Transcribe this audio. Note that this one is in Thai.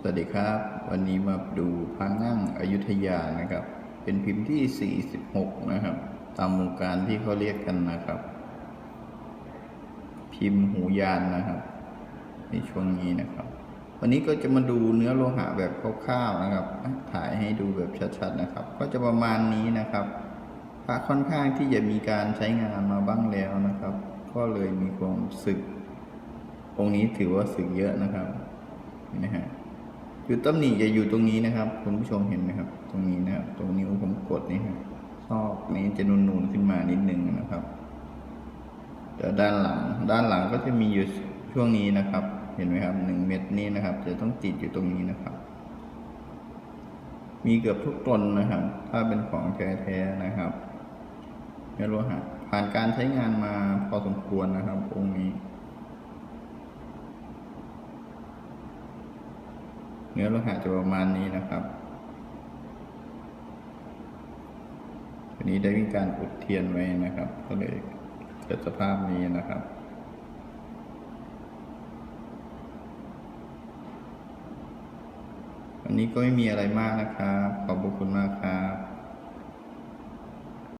สวัสดีครับ วันนี้มาดูพระนั่งอยุธยานะครับ เป็นพิมพ์ที่ 46 นะครับ ตามวงการที่เขาเรียกกันนะครับ พิมพ์หูยานนะครับในช่วงนี้นะครับ วันนี้ก็จะมาดูเนื้อโลหะแบบคร่าวๆนะครับ ถ่ายให้ดูแบบชัดๆนะครับ ก็จะประมาณนี้นะครับพระค่อนข้างที่จะมีการใช้งานมาบ้างแล้วนะครับ ก็เลยมีความสึกองค์นี้ถือว่าสึกเยอะนะครับ จุดตำหนิจะอยู่ตรงนี้นะครับคุณผู้ชมเห็นไหมครับ ตรงนี้นะครับ ตรงนิ้วผมกดนี่ครับซอกนี้จะนูนๆขึ้นมานิดนึงนะครับเดี๋ยวด้านหลัง ด้านหลังก็จะมีอยู่ช่วงนี้นะครับ เห็นไหมครับหนึ่งเม็ดนี้นะครับ จะต้องติดอยู่ตรงนี้นะครับ มีเกือบทุกตนนะครับ ถ้าเป็นของแท้ๆนะครับเนื้อโลหะผ่านการใช้งานมาพอสมควรนะครับองค์นี้ นื้อโลหะจะประมาณนี้นะครับทีนี้ได้มีการอุดเทียนไว้นะครับ ก็เลยเกิดสภาพนี้นะครับวันนี้ก็ไม่มีอะไรมากนะครับ ขอบคุณมากครับ